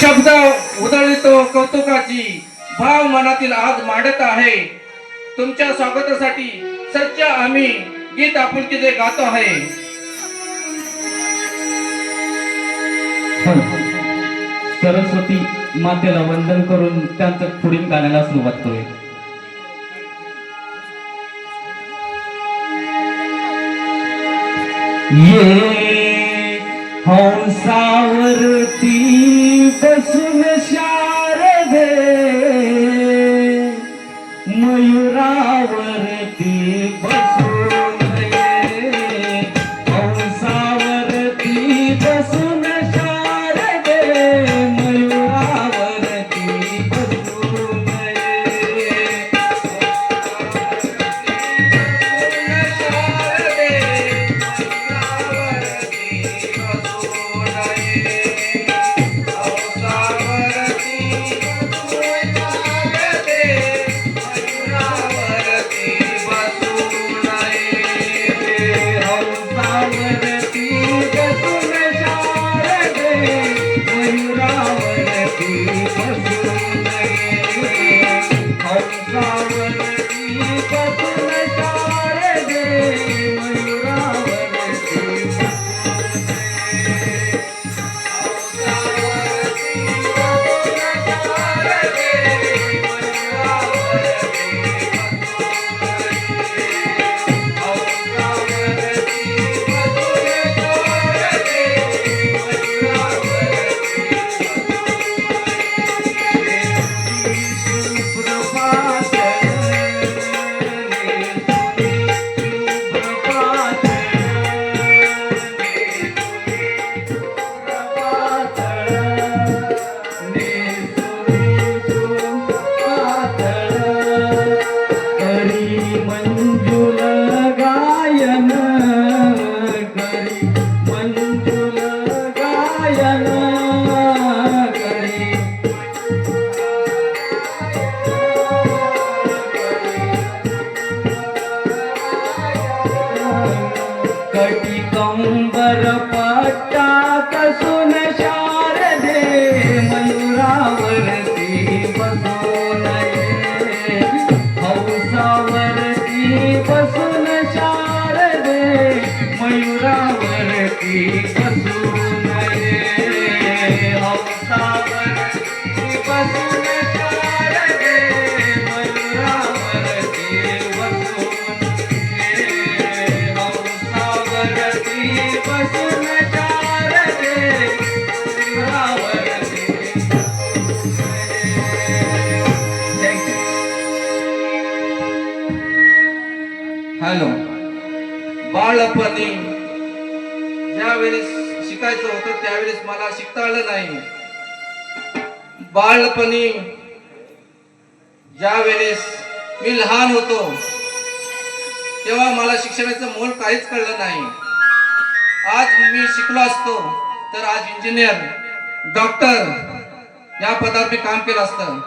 शब्द उधळतो कौतुकाची भाव मनातील आज मांडत आहे. तुमच्या स्वागतासाठी सज्ज आम्ही गीत आपुलकी जे गातो आहे. सरस्वती मातेला वंदन करून त्यांचं पुढील गाण्याला सुरुवात करूया. ये हंसावरती बसून I yeah, yeah. मला आलं नाही. बाळपणी ज्या वेळेस मी लहान होतो तेव्हा मला शिक्षणाचं मोल काहीच कळलं नाही. आज मी शिकलो असतो तर आज इंजिनियर डॉक्टर या पदावर मी काम केलं असतं.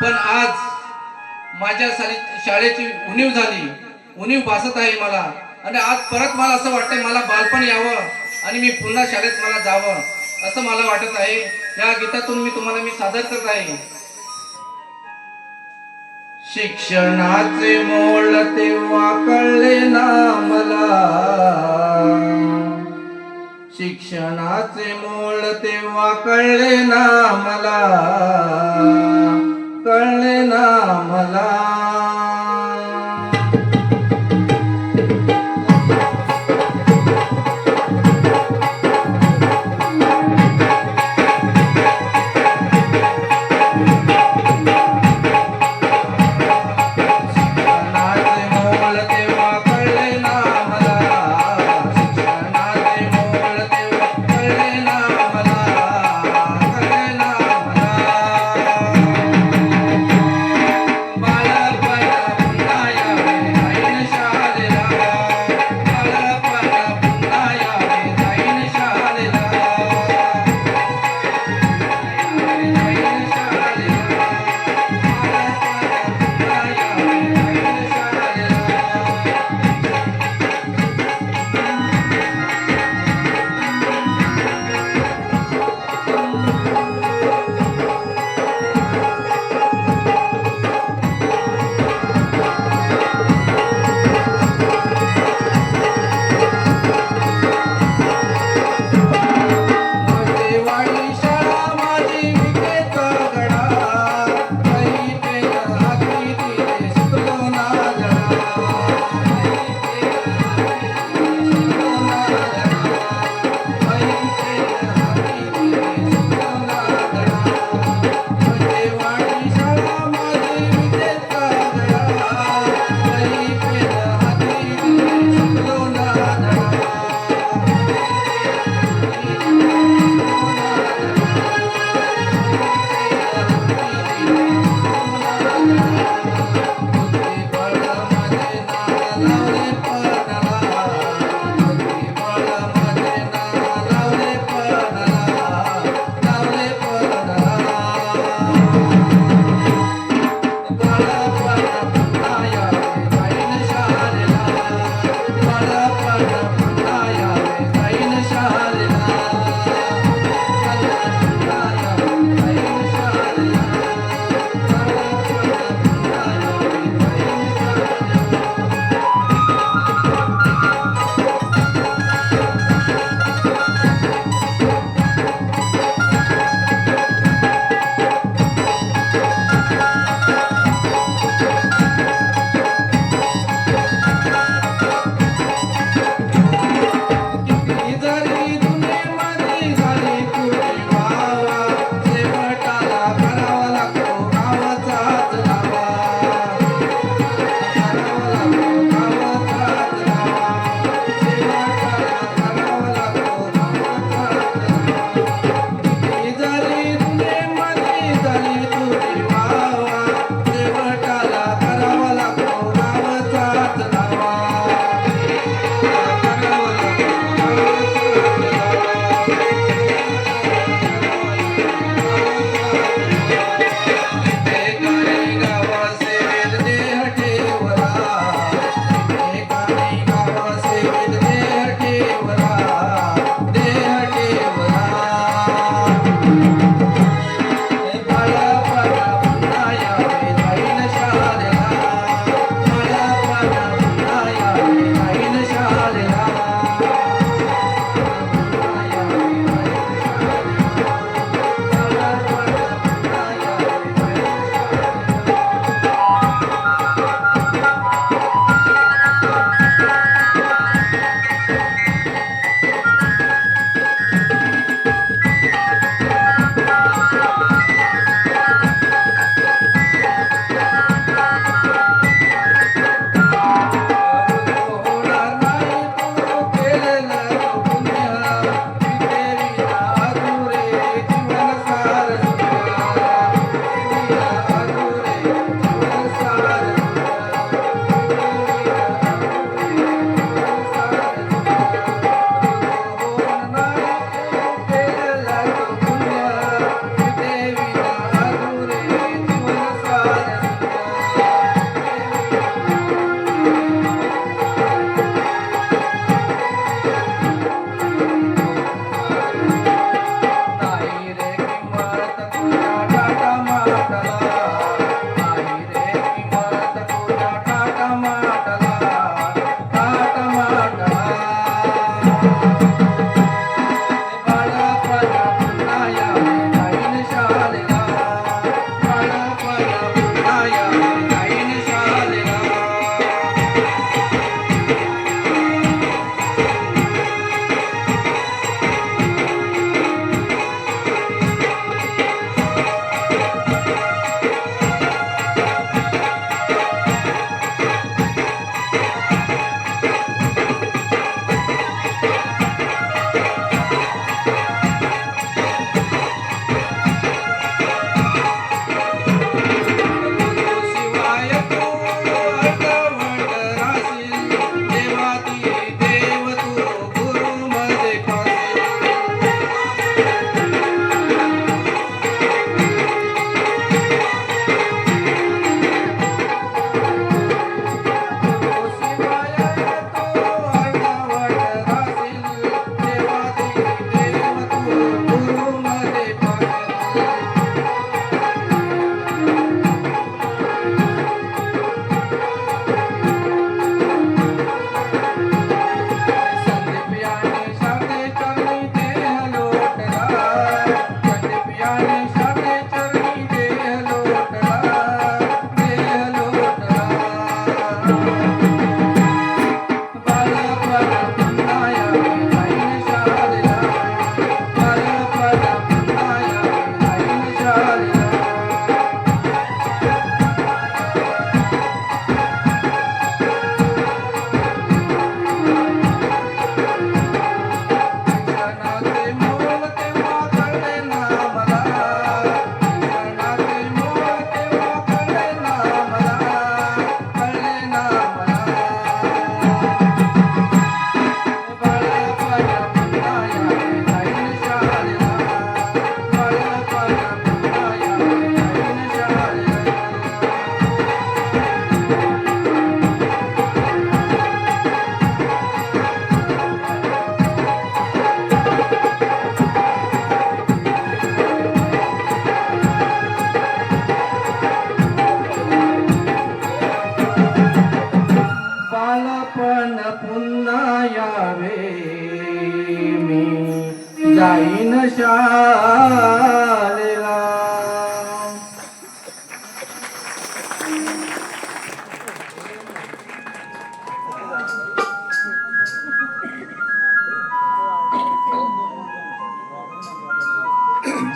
पण आज माझ्या शाळेची उणीव झाली उणीव भासत आहे मला. आणि आज परत मला असं वाटतंय मला बालपण यावं आणि मी पुन्हा शाळेत मला जावं. असं मला वाटत आहे. या गीतातून मी तुम्हाला मी सादर करत आहे. शिक्षणाचे मोल तेव्हा कळले ना मला. शिक्षणाचे मोल तेव्हा कळले ना मला.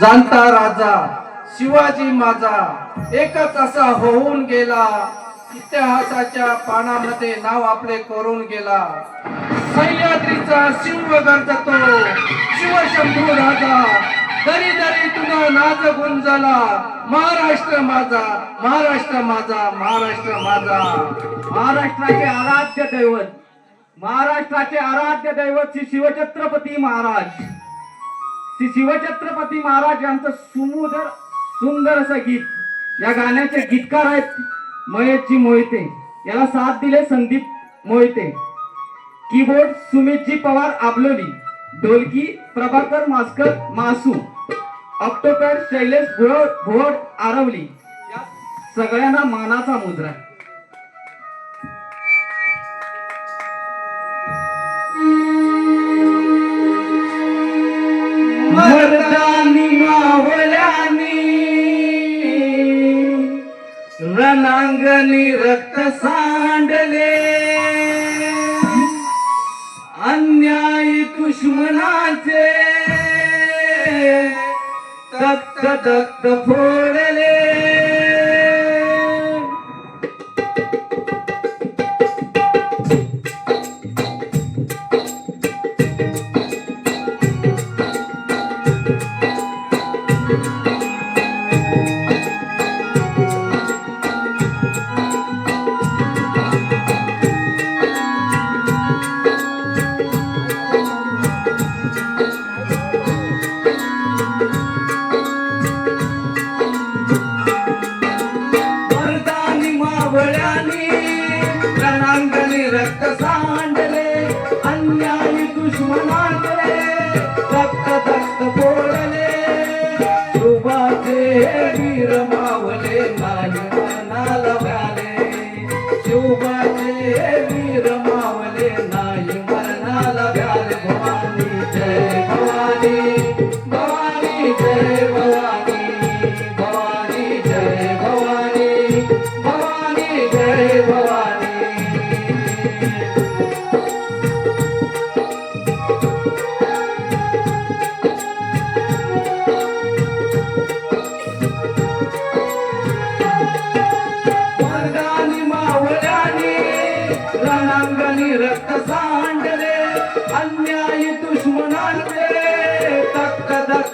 जाणता राजा शिवाजी माझा एकच असा होऊन गेला इतिहासाच्या पानामध्ये नाव आपले करून गेला. सह्याद्रीचा शिव गरजतो शिवशंभू राजा दरी दरी तुझा नाच गुंजला महाराष्ट्र माझा महाराष्ट्र माझा महाराष्ट्र माझा. महाराष्ट्राचे आराध्य दैवत महाराष्ट्राचे आराध्य दैवत श्री शिवछत्रपती महाराज. श्री शिवछत्रपती महाराज यांचं सुमोदर सुंदर असं गीत. या गाण्याचे गीतकार आहेत महेशजी मोहिते. याला साथ दिले संदीप मोहिते. कीबोर्ड सुमितजी पवार आबलोली. ढोलकी प्रभाकर मास्कर मासू. ऑक्टोपॅड शैलेश भुवड भुवड आरवली. या सगळ्यांना मानाचा मुद्रा आहे. रणांगणी रक्त सांडले. अन्यायी दुश्मनाचे तक्त तक्त फोडले. शुभाचे वीर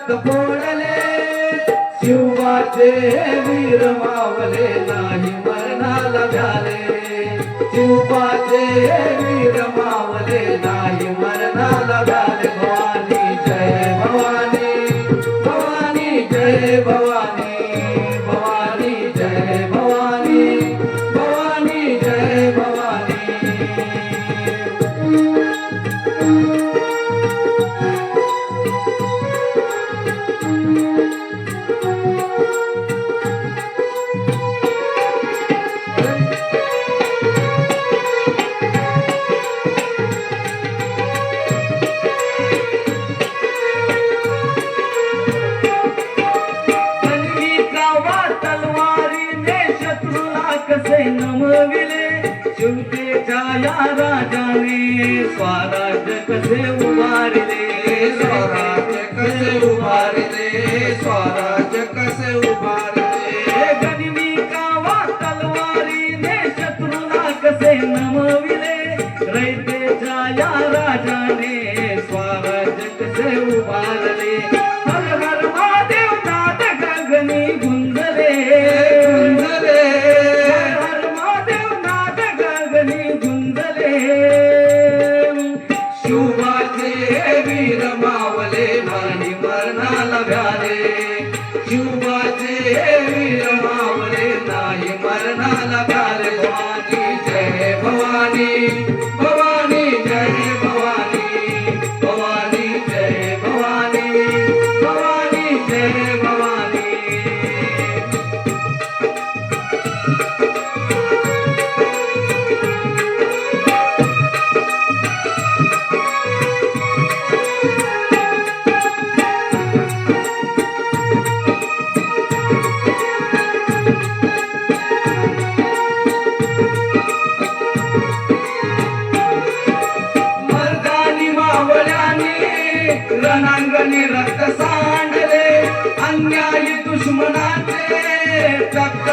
रक्त फोडले शिवाचे वीर मावले नाही मरणाला झाले. शिवाचे वीर मावले नाही मरणाला झाले. Gracias. नाही मरणाला भ्याले भवानी आणि रक्त सांडले अन्यायी दुश्मनाचे रक्त